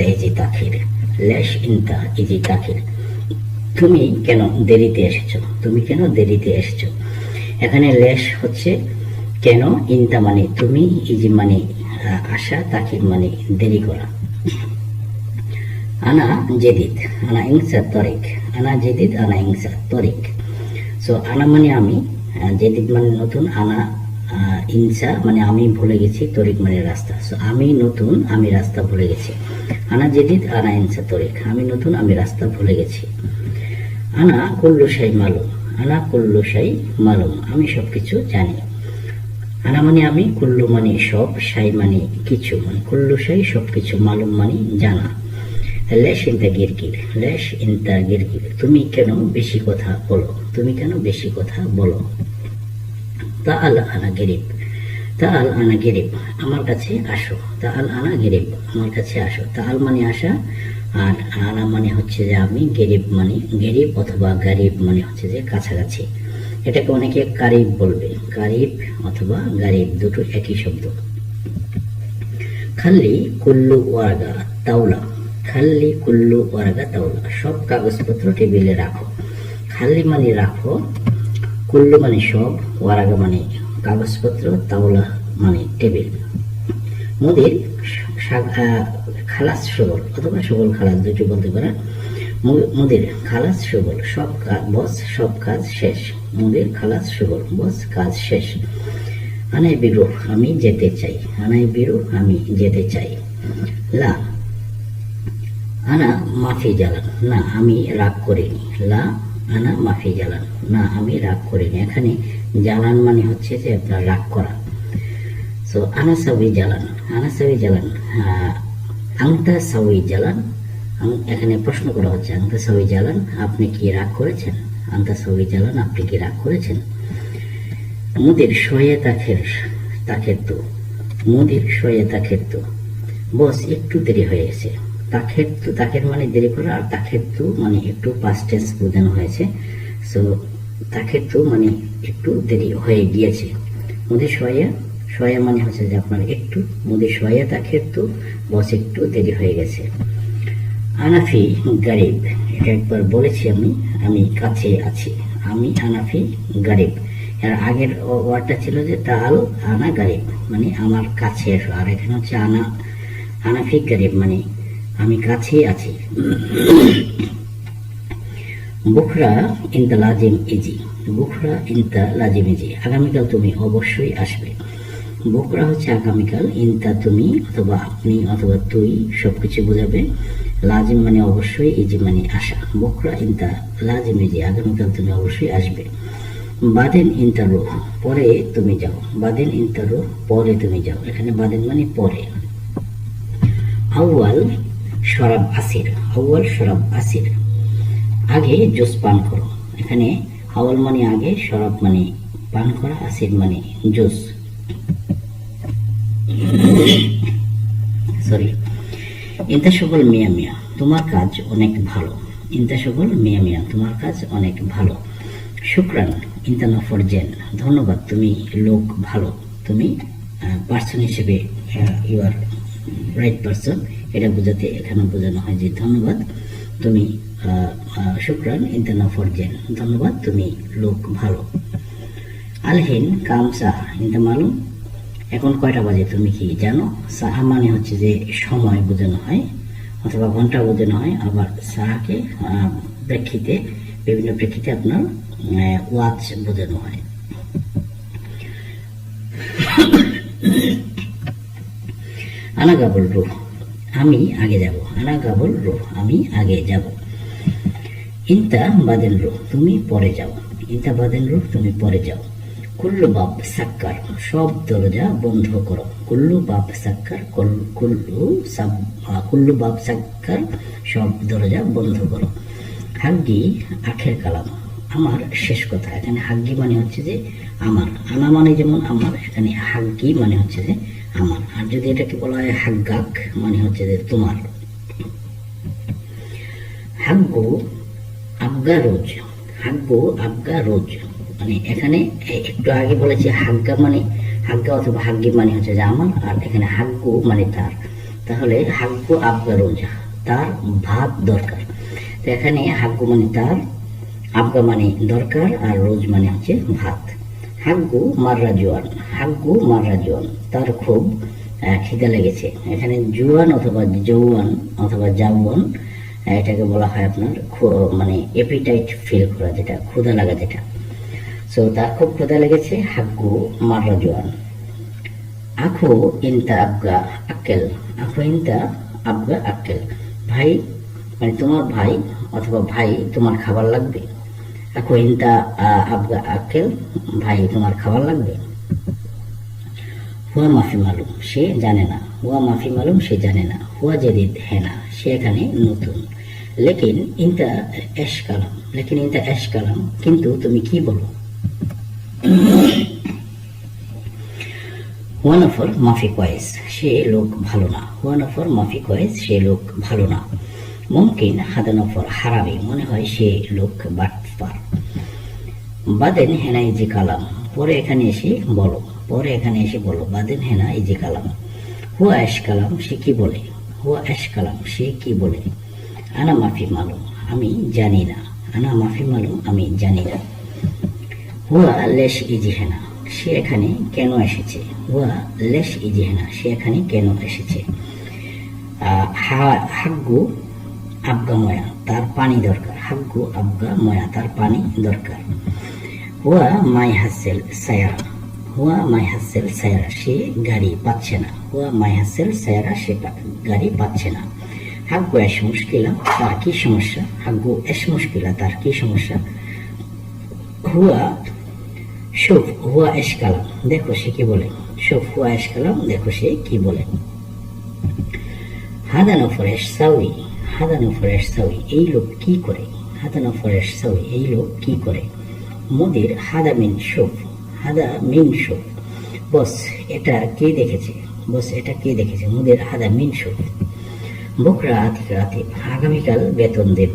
Easy তাখির লেশ ইনতা ইজি তাখির তুমি কেন দেরিতে এসেছ? তুমি কেন দেরিতে এসেছ? এখানে লেশ হচ্ছে কেন ইনতা মানে তুমি, ইজি মানে আসা তাকির মানে দেরি করা। আনা জেদিদ, আনা ইংসা তরিক, আনা জেদিদ, আনা ইংসা তরিক। সো আনা মানে আমি জেদিদ মানে নতুন, আনা ইনসা মানে আমি ভুলে গেছি তরিক মানে রাস্তা। সো আমি নতুন, আমি রাস্তা ভুলে গেছি। আনা জেদিদ, আনা ইনসা তরিক। আমি নতুন, আমি রাস্তা ভুলে গেছি। আনা কুল্লু শাই মালুম। আনা কুল্লু শাই মালুম। আমি সবকিছু জানি। আনা মানে আমি, কুল্লু মানে সব সাই মানে কিছু। মানে কুল্লু সাই সবকিছু, মালুম মানে জানা। লেশ ইনতা গিরগির। লেশ ইনতা গিরগির। তুমি কেন বেশি কথা বলো? তুমি কেন বেশি কথা বলো? তা আল আনা গেরিব। তা আল আনা গেরিব, আমার কাছে আসো। তা আল আনা গেরিব, আমার কাছে আসো। তা আল মানে আসা আর আনা মানে হচ্ছে যে আমি গেরিব মানে গেরিব অথবা গারিব মানে হচ্ছে যে কাছাকাছি। এটাকে অনেকে কারিব বলবে, কারিব অথবা গারিব, দুটো একই শব্দ। খাল্লি কুল্লু ওয়ারগা তাওলা, খাল্লি কুল্লু ওয়ারগা তাওলা, সব কাগজপত্র টেবিলে রাখো। খাল্লি মানে রাখো কুল্লু মানে সব ওয়ারাগা মানে কাগজপত্র, তাওলা মানে টেবিল। মোদির খালাস সবল, অথবা সবল খালাস দুটো বলতে পারেন মু- মুদির খালাস সবল, সব কাজ বস, সব কাজ শেষ। মুদির খালাস সবল, বস, কাজ শেষ। আনাই বিরু, আমি যেতে চাই। আনাই বিরু, আমি যেতে চাই। লা। আনা মাফি জ্বালান না, আমি রাগ করিনি। লা আনা মাফি জ্বালান। না আমি রাগ করিনি। এখানে জ্বালান মানে হচ্ছে যে আপনার রাগ করা। সো আনা সাউই জ্বালান আনা জ্বালান। আহ, আংতা সাউই জ্বালান এখানে প্রশ্ন করা হচ্ছে আংতা সাউই জ্বালান আপনি কি রাগ করেছেন? আংতা সাউই জ্বালান আপনি কি রাগ করেছেন? মুদির শয়ে তাখের তাখের তো। মুদির শয়ে তাখের তো। বস একটু দেরি হয়ে গেছে। তাখের তো তাখের মানে দেরি করে আর তাখের তো মানে একটু পাস্ট টেন্স বোঝানো হয়েছে। সো তাখের তো মানে একটু দেরি হয়ে গিয়েছে। মুদির শয়ে শয়ে মানে হচ্ছে যে আপনার একটু মুদির শয়ে তাখের তো বস একটু দেরি হয়ে গেছে। আনাফি গারিব, এটা একবার বলেছি আমি আমি কাছে আছি। আমি আনাফি গারিব। এর আগের ওয়ার্ডটা ছিল যে তাল আনা গারিব মানে আমার কাছে এসো আর এখানে হচ্ছে আনা, আনাফি গারিব মানে আমি কাছে আছি। বুখরা ইনতা লাজিম ইজি। বুখরা ইনতা লাজিম ইজি। আগামীকাল তুমি অবশ্যই আসবে। বুকরা হচ্ছে আগামীকাল, ইনতা তুমি অথবা আপনি অথবা তুই সবকিছু বোঝাবে। লাজিম মানে অবশ্যই, ইজি মানে আশা বুকরা ইনতা লাজিম ইজি। আগামীকাল তুমি অবশ্যই আসবে। বাদেন ইনতা রুহ, পরে তুমি যাও। বাদেন ইনতা রুহ, পরে তুমি যাও। এখানে বাদেন মানে পরে। আউয়াল শরাব আসির আউয়াল শরাব আসির। আগে জুস পান করো। এখানে আওয়াল মানে আগে শরাব মানে পান করা, আসির মানে জুস। সরি, ইন্তা সকল মিয়া মিয়া, তোমার কাজ অনেক ভালো। ইন্তা সকল মিয়া মিয়া, তোমার কাজ অনেক ভালো। শুক্রান, ইন্তা নফর জেন, ধন্যবাদ, তুমি লোক ভালো। তুমি পার্সন হিসেবে ইউ আর রাইট পার্সন এটা বোঝাতে এখানে বোঝানো হয় যে ধন্যবাদ। তুমি শুক্রান ইন্তা নফর জেন ধন্যবাদ। তুমি লোক ভালো। আলহিন, কামসা ইন্তা মালুম, এখন কয়টা বাজে তুমি কি জানো? সাহা মানে হচ্ছে যে সময় বোঝানো হয়, অথবা ঘণ্টা বোঝানো হয়। আবার সাহাকে প্রেক্ষিতে, বিভিন্ন প্রেক্ষিতে আপনার ওয়াচ বোঝানো হয়। আনা গাবল রুহ আমি আগে যাব। আনা গাবল রুহ, আমি আগে যাব। ইন্তা বাদেন রুহ, তুমি পরে যাও। ইন্তা বাদেন রুহ, তুমি পরে যাও। কুল্লু বাপ সাক্কার, সব দরজা বন্ধ করো। কুল্লু বাপ সাক্কার কুল্লু কুল্লু বাপ সাক্কার, সব দরজা বন্ধ করো। হাগ্গি আখের কালাম, আমার শেষ কথা। এখানে হাগ্গি মানে হচ্ছে যে আমার, আনা মানে যেমন আমার, এখানে হাগ্গি মানে হচ্ছে যে আমার আর যদি এটাকে বলা হয় হাগ্গাক মানে হচ্ছে যে তোমার। হাগ্গু আবগা রোজ, হাগ্গু আবগা রোজ মানে এখানে একটু আগে বলেছি হাগ্গা মানে হাগ্গা অথবা হাগ্গি মানে হচ্ছে যে আমার, আর এখানে হাগ্গু মানে তার। তাহলে হাগ্গু আবগা রোজা, তার ভাত দরকার। তো এখানে হাগ্গু মানে তার, আবগা মানে দরকার, আর রোজ মানে হচ্ছে ভাত। হাগ্গু মাররা জোয়ান হাগ্গু মাররা জোয়ান। তার খুব খিদে লেগেছে। এখানে জুয়ান অথবা জৌয়ান অথবা জাউয়ান এটাকে বলা হয় আপনার মানে এপিটাইট ফিল করা যেটা, ক্ষুধা লাগা যেটা। সো তার খুব ক্ষুধা লেগেছে হাগ্গু মাররা জোয়ান। আখো ইনতা আবগা আক্কেল, আখো ইনতা আবগা আক্কেল। ভাই মানে তোমার ভাই অথবা ভাই তোমার খাবার লাগবে। আক্কেল, ভাই, তোমার খাবার লাগবে? হুয়া মাফি মালুম, সে জানে না। হুয়া মাফি মালুম, সে জানে না। হুয়া জেদিদ হ্যাঁ না, সে এখানে নতুন। লেকিন এশ কালাম, লেকিন এশ কালাম, কিন্তু তুমি কি বলো? হুয়া নফর মাফি কয়েস, সে লোক ভালো না। হুয়া নফর মাফি কয়েস, সে লোক ভালো না। মুমকিন, হাদা নফর হারাবি মনে হয় সে লোক বাটপার বাদেন হেনা ইজি কালাম। পরে এখানে এসে বলো। পরে এখানে এসে বলো, বাদেন হেনা ইজি কালাম। হুয়া এশ কালাম, সে কি বলে? হুয়া এশ কালাম, সে কি বলে? আনা মাফি মালুম, আমি জানি না। আনা মাফি মালুম, আমি জানি না। হুয়া লেশ ইজিহেনা সে এখানে কেন এসেছে? হুয়া লেশ ইজি হেনা, সে এখানে কেন এসেছে? হাগ্গু আবগা ময়া, তার পানি দরকার। হাগ্গু আবগা ময়া, তার পানি দরকার। হুয়া মাই হাসেল সায়ারা হুয়া মাই হাসেল সায়ারা সে গাড়ি পাচ্ছে না। হুয়া মাই হাসেল সায়ারা সে গাড়ি পাচ্ছে না। হাগ্গু এস মুশকিলা, তার কি সমস্যা? হাগ্গু এস মুশকিলা, তার কি সমস্যা? হুয়া শুভ হুয়া এস কালাম? দেখো সে কি বলে। শুভ হুয়া এস কালাম? দেখো সে কি বলে। হাদানো ফরেশ সাউই হাদানো ফরেশ সাউই এই লোক কি করে? হাদানো ফরেশ সাউই এই লোক কি করে? মোদির হাদা মিন শুভ হাদা মিন শুভ বস, এটা কে দেখেছে? বস, এটা কে দেখেছে? মোদের হাদা মিন শুভ বকরা আতিক রাতিব, আগামীকাল বেতন দেব।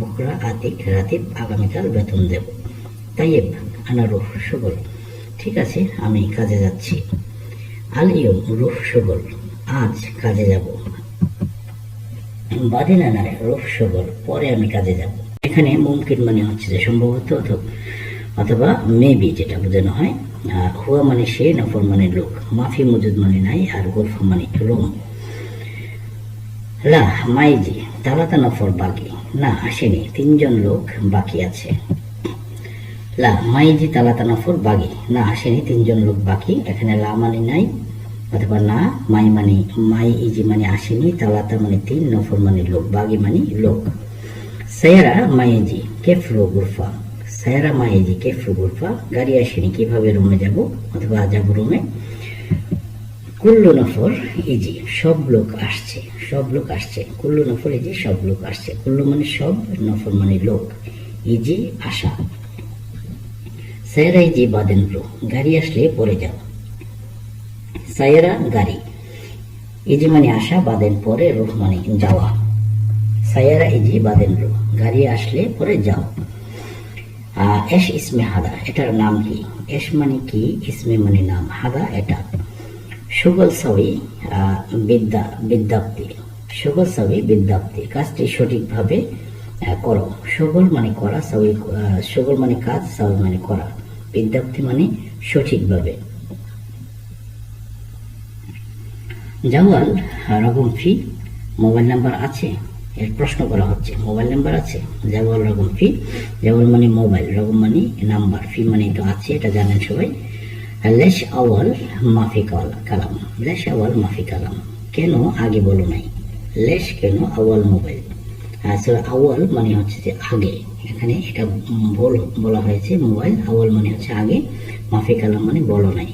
বকরা আতিক রাতিব, আগামীকাল বেতন দেব। তাইয়েব আনা রুহ সুগল। ঠিক আছে, আমি কাজে যাচ্ছি। আলিয়ম রুহ সুগল। আজ কাজে যাব। বাদিনা নয় রুহ সুগল, পরে আমি কাজে যাব। এখানে মুমকিন মানে হচ্ছে যে সম্ভবত অথ- অথবা মেবি যেটা বোঝানো হয় আর হুয়া মানে সে নফর মানে লোক, মাফি মজুদ মানে নাই আর গল্ফ মানে রোম। লা, মাইজি, তালাতা নফর বাকি। না, আসেনি, তিনজন লোক বাকি আছে। লা, মাইজি, তালাতা নফর বাকি। না, আসেনি, তিনজন লোক বাকি। এখানে লা মানে নাই, অথবা না, মাই মানে মাই ইজি মানে আসেনি, তালাতা মানে তিন নফর মানে লোক বাগি মানে লোক। সায়ারা মাইজি, কেফরো, গুরফা। সায়ারা মাইজি কেফরো গুরফা গাড়ি আসেনি, কীভাবে রুমে যাব অথবা যাব রুমে? কুল্লু নফর ইজি সব লোক আসছে, সব লোক আসছে, কুল্লু নফর ইজি সব লোক আসছে, কুল্লু মানে সব, নফর মানে লোক ইজি আসা সায়রা ইজি বাদেন প্রো গাড়ি আসলে পরে যাও সায়রা গাড়ি ইজি মানে আসা বাদেন পরে, রুহ মানে যাওয়া। সায়ারা ইজি বাদেন রো গাড়ি আসলে পরে যাও। এস ইসমে হাদা এটার নাম কি? এস মানে কি? ইসমে মানে নাম হাদা এটা সুগল সাবি বিদ্যা বিদ্যাপ্তি। সুগল সাবি বিদ্যাপ্তি। কাজটি সঠিকভাবে করো। সুগল মানে করা সাবি আহ, সুগল মানে কাজ সাবি মানে করা। বিদ্যাপ্তি মানে সঠিকভাবে। জাওয়াল রকম ফি মোবাইল নাম্বার আছে? প্রশ্ন করা হচ্ছে মোবাইল নাম্বার আছে? জাওয়াল রকম ফি জাওয়াল মানে মোবাইল রকম মানে নাম্বার ফি মানে তো আছে, এটা জানেন সবাই। লেশ আওয়াল মাফি কাল- কালাম, লেশ আওয়াল মাফি কালাম। কেন আগে বলো নাই? লেশ কেন আওয়াল মোবাইল আসলে আওয়াল মানে হচ্ছে যে আগে। এখানে এটা বল বলা হয়েছে মোবাইল আওয়াল মানে হচ্ছে আগে, মাফি কালাম মানে বলো নাই।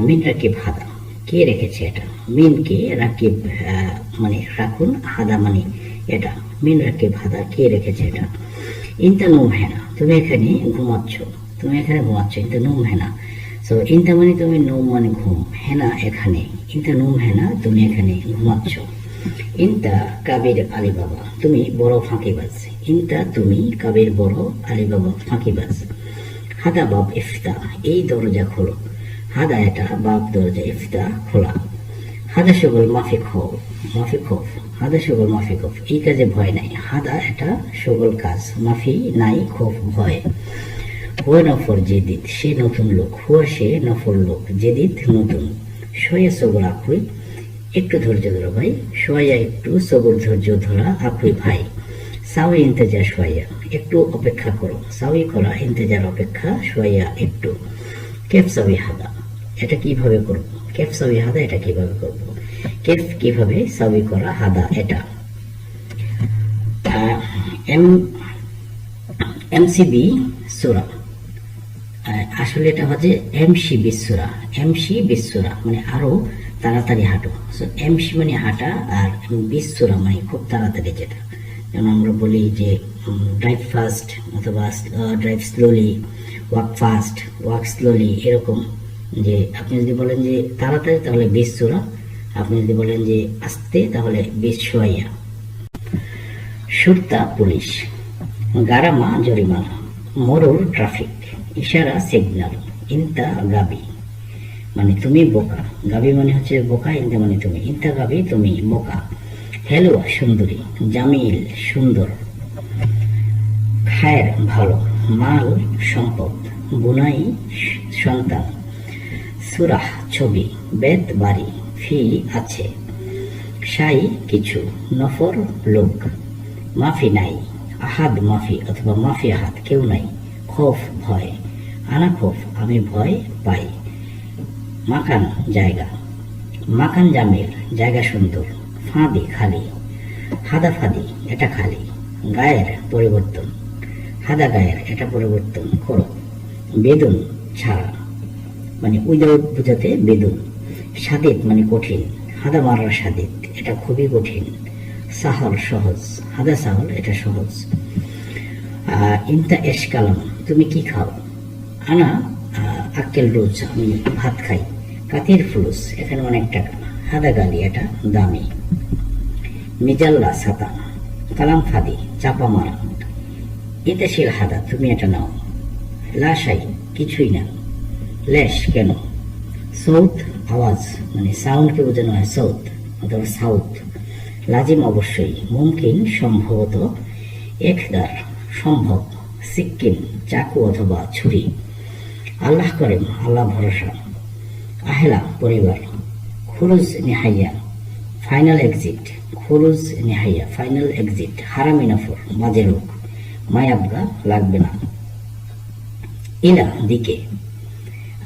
মিন রাকিব হাদা। কে রেখেছে এটা? মিন কে রাকিব মানে রাখুন, হাদা মানে এটা। মিন রাকিব কে রেখেছে এটা? ইনতা নুম হেনা তুমি এখানে ঘুমাচ্ছ। তুমি এখানে ঘুমাচ্ছ, ইনতা নুম হেনা সো ইনতা মানে তুমি নুম মানে ঘুম। হেনা এখানে। ইনতা নুম হেনা তুমি এখানে ঘুমাচ্ছ। ইনতা কাবির আলী বাবা তুমি বড় ফাঁকিবাজ ইনতা তুমি কাবির বড় আলী বাবা ফাঁকিবাজ হাদা বাব ইফতা, এই দরজা খোলো। হাদা এটা, বাব দরজা ইফতা খোলা। হাদা সকল মাফিক হও। মাফি খোফ হাদা সগল মাফি এই কাজে ভয় নাই। হাদা এটা সগল কাজ। মাফি নাই খোফ ভয়। হুয়া নফর জেদিদ, সে নতুন লোক। হুয়া সে নফর লোক, জেদিদ নতুন। সয়া সগল আকুই একটু ধৈর্য ধরো ভাই। সোয়া একটু সবর ধৈর্য ধরা আকুই ভাই। সাউই ইন্তজার সোয়া একটু অপেক্ষা করো। সাউই করা, ইন্তজার অপেক্ষা সোয়া একটু। কেফ সাউই হাদা, এটা কীভাবে করব? কেফ সাউই হাদা, এটা কীভাবে করব? কেফ কীভাবে সাউই করা হাদা এটা? এম, এমসিবি সুরা। আসলে এটা হচ্ছে এমসি বিশ্বরা এমসি বিশ্বরা মানে আরও তাড়াতাড়ি হাঁটো। এমসি মানে হাঁটা আর বিশ্বরা মানে খুব তাড়াতাড়ি যেটা। যেমন আমরা বলি যে ড্রাইভ ফাস্ট অথবা drive slowly walk fast walk slowly এরকম। যে, আপনি যদি বলেন যে তাড়াতাড়ি, তাহলে বিশ্বরা আপনি যদি বলেন যে আসতে, তাহলে বিশ্বয়া সুরতা পুলিশ। গারামা জরিমানা। মরুর ট্রাফিক। ইশারা সিগন্যাল। ইন্তা গাবি। মানে তুমি বোকা। গাবি মানে হচ্ছে বোকা, ইন্তা মানে তুমি। ইন্তা গাবি, তুমি বোকা। হেলুয়া, সুন্দরী। জামিল, সুন্দর। খায়ের, ভালো। মাল, সম্পদ। বুনাই, সন্তান। সুরাহ, ছবি। বেদ বাড়ি। ফি আছে। সাই কিছু নফর লোক। মাফি নাই। আহাদ মাফি অথবা মাফি আহাদ কেউ নাই। খোফ ভয়। আনা খোফ, আমি ভয় পাই। মাকান জায়গা। মাকান জামিল জায়গা সুন্দর। ফাঁদি খালি। হাদা ফাঁদি, এটা খালি। গায়ের পরিবর্তন। হাদা গায়ের, এটা পরিবর্তন করো। বেদুন ছাড়া। মানে উইদাউট বোঝাতে বেদুন। সাদিদ মানে কঠিন। হাদা মারার সাদিদ এটা খুবই কঠিন। সাহল সহজ। হাদা সাহল, এটা সহজ। ইন্তা এস কালাম তুমি কি খাও? আনা আক্কেল রোজ, আমি ভাত খাই। কাতির ফুলুস, এখানে অনেক টাকা। হাদা গালি, এটা দামি। মিজাল্লা, সাতা। কালাম ফাদি, চাপা মারা। ইতাশিল হাদা, তুমি এটা নাও। লাশাই, কিছুই না। লেশ কেন? সৌথ আওয়াজ মানে সাউন্ডকে বোঝানো হয় সৌথ অথবা সাউথ লাজিম অবশ্যই, মুমকিন সম্ভবত একদার, সম্ভব, সিক্কিম, চাকু অথবা ছুরি। আল্লাহ করেম আল্লাহ ভরসা। আহেলা, পরিবার। খুরুজ, নেহাইয়া। ফাইনাল এক্সিট খুরুজ, নেহাইয়া। ফাইনাল এক্সিট হারামি নফর বাজে লোক মায়াবগা লাগবে না। ইলা, দিকে।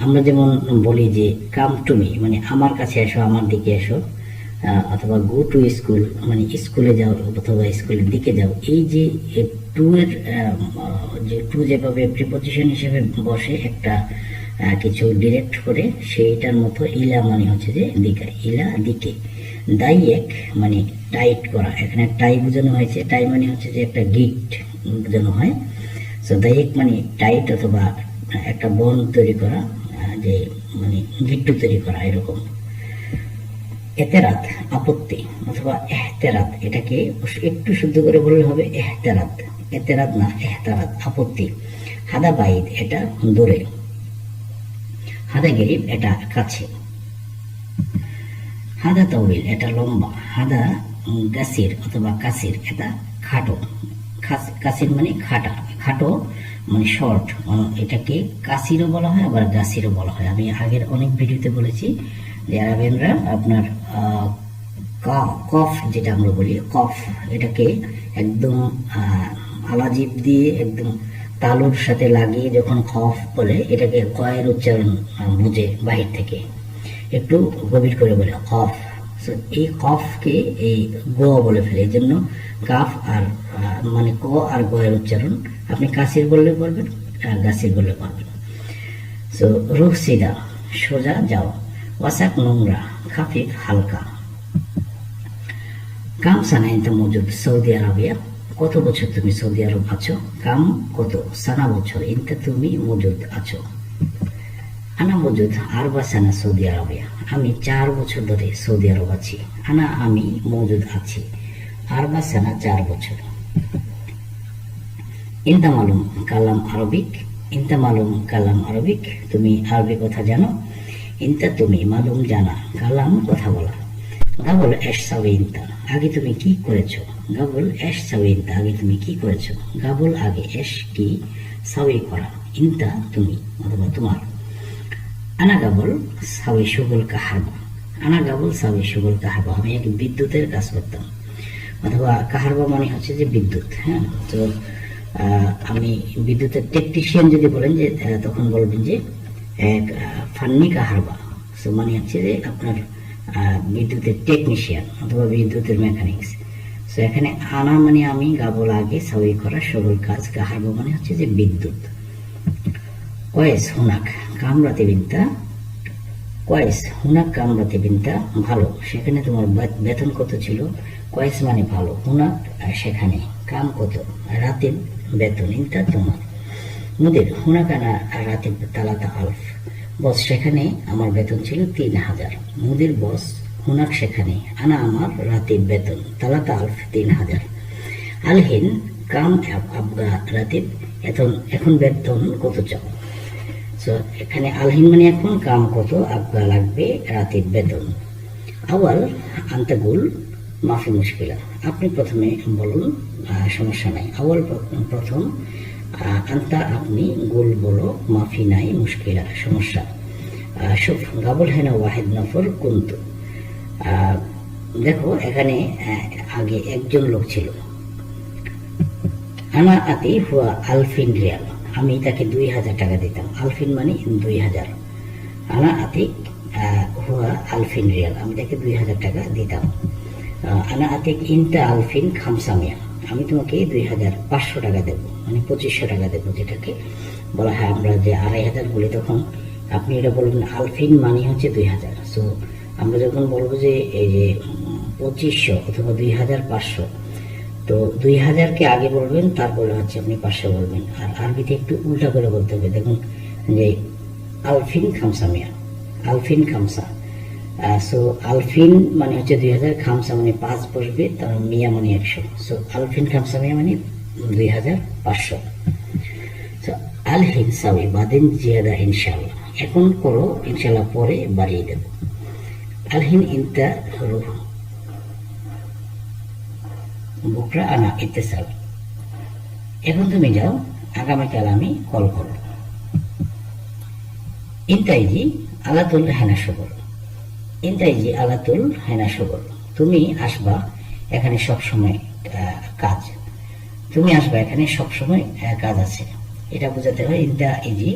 আমরা যেমন বলি যে কাম টু মি মানে আমার কাছে এসো, আমার দিকে এসো অথবা গো টু স্কুল মানে স্কুলে যাও অথবা স্কুলের দিকে যাও। এই যে টু এর যে টু যেভাবে প্রিপোজিশন হিসেবে বসে একটা কিছু ডিরেক্ট করে, সেইটার মতো ইলা মানে হচ্ছে যে দিকে, ইলা দিকে। দাই এক মানে টাইট করা। এখানে টাই বোঝানো হয়েছে। টাই মানে হচ্ছে যে একটা গিট বোঝানো হয়। সো দায়িক মানে টাইট অথবা একটা বন তৈরি করা। যে মানে গিট্টু তৈরি করা এরকম। এতেরাত আপত্তি অথবা এহতেরাত এটাকে একটু শুদ্ধ করে বললে হবে এহতেরাত এতেরাত না এহতারাত আপত্তি। হাদা বাইদ, এটা দূরে। হাদা গরিব, এটা কাছে। হাদা তবিল এটা লম্বা। হাদা গাসির অথবা কাসির, এটা খাটো। কাসির মানে খাটা। খাটো মানে শর্ট এটাকে কাসিরও বলা হয়, আবার গাসিরও বলা হয়। আমি আগের অনেক ভিডিওতে বলেছি যে আরবেনরা আপনার কফ যেটা আমরা বলি, কফ, এটাকে একদম আলাজিব দিয়ে একদম তালুর সাথে লাগিয়ে যখন খফ বলে, এটাকে কয়ের উচ্চারণ বুঝে বাহির থেকে। একটু গভীর করে বলে, কফ। এই কফকে এই গ বলে ফেলে, এই জন্য কাফ আর মানে ক আর গ এর উচ্চারণ আপনি কাসির বললে পারবেন আর গাসির বললে পারবেন সো রুহ সিদা, সোজা যাও। ওয়াসাক নোংরা, খাফিফ হালকা। কাম সানা ইনতা মজুদ, সৌদি আরবিয়া। কত বছর তুমি সৌদি আরব আছো? কাম কত? সানা বছর, ইনতা তুমি মজুদ আছো। আনা মজুদ আরবা সানা সৌদি আরবিয়া আমি চার বছর ধরে সৌদি আরব আছি। আনা আমি মজুদ আছি। আরবা সানা চার বছর। ইনতা মালুম কালাম আরবিক ইনতা মালুম কালাম আরবিক। তুমি আরবি কথা জানো। ইনতা তুমি মালুম জানা। কালাম কথা বলা। গাবল এস সাউইন্তা আগে তুমি কি করেছ? গাবল এস সাউইন্তা আগে তুমি কি করেছ? গাবল আগে এস কি সাউই করা। ইন্তা তুমি অথবা তোমার। আনা গাবল সাউই সুগল কাহারবা আনা গাবল সাউই সুগল কাহারবা আমি এক বিদ্যুতের কাজ করতাম। অথবা কাহারবা মানে হচ্ছে যে বিদ্যুৎ হ্যাঁ? তো আমি বিদ্যুতের টেকনিশিয়ান যদি বলেন যে তখন বলবেন যে, এক ফান্নি কাহারবা। সো মানে হচ্ছে যে আপনার বিদ্যুতের টেকনিশিয়ান অথবা বিদ্যুতের মেকানিক্স সো এখানে আনা মানে আমি, গাবল আগে সাউই করা সকল কাজ। কাহারবা মানে হচ্ছে যে বিদ্যুৎ। কয়েস হুনাক। কামরাতে বিদ্যা কয়েস, হুনাক কামরাতে বিদ্যা ভালো। সেখানে তোমার বেতন কত ছিল? কয়েস মানে ভালো আর সেখানে কাম কত? রাতে বেতন ইন্তা তোমার। মুদির, হুনাক আনা রাতে তালাতা আলফ। বস, সেখানে আমার বেতন ছিল তিন হাজার। মুদির বস, হুনাক সেখানে আনা আমার রাতে বেতন, তালাতা আলফ তিন হাজার। আলহিন, কাম আব- আবগা রাতে এখন এখন বেতন কত চাও? এখানে আলহিন মানে এখন কাম কত? আবগা লাগবে রাতের বেতন আওয়াল আন্তাগুল মাফি মুশকিলা। আপনি প্রথমে বলুন সমস্যা নাই। আওয়াল প্রথম আন্তা আপনি গুল বলো মাফি নাই মুশকিলা সমস্যা। আহ, গাবল হেনা ওয়াহেদ নফর কুন্তু। দেখো এখানে আগে একজন লোক ছিল। আনা আতি হুয়া আলফিন রিয়াল। আমি তাকে দুই হাজার টাকা দিতাম। আলফিন মানে দুই হাজার। আনা আতিক হুয়া আলফিন রিয়াল। আমি তাকে দুই হাজার টাকা দিতাম। আনা আতিক ইনটা আলফিন খামসামিয়া। আমি তোমাকে দুই হাজার পাঁচশো টাকা দেবো মানে পঁচিশশো টাকা দেবো, যেটাকে বলা হয় আমরা যে আড়াই হাজার বলি তখন। আপনি এটা বলবেন আলফিন মানে হচ্ছে দুই হাজার। সো আমরা যখন বলব যে এই যে পঁচিশশো অথবা দুই হাজার পাঁচশো তো দুই হাজারকে আগে বলবেন, তারপরে হচ্ছে আপনি পাঁচশো বলবেন। আর আরবিতে একটু উল্টা করে বলতে হবে। দেখুন, যে আলফিন খামসা মিয়া, আলফিন খামসা। সো আলফিন মানে হচ্ছে দুই হাজার, খামসা মানে পাঁচ বসবে, তার মিয়া মানে একশো। সো আলফিন খামসা মিয়া মানে দুই হাজার পাঁচশো। তো আলহিন সাউই বাদিন জিয়াদা ইনশাল্লাহ এখন করো ইনশাল্লাহ পরে বাড়িয়ে দেব। আলহিন ইন্তা বুকরা আনা ইত্তেসাল এখন তুমি যাও, আগামীকাল আমি কল করো ইন্তাইজি আলাতুল হেনা সবল ইন্তাইজি আলাতুল হেনা সবল তুমি আসবা এখানে সব সময় কাজ। তুমি আসবা এখানে সব সময় কাজ আছে। এটা বোঝাতে হয় ইন্তা ইজি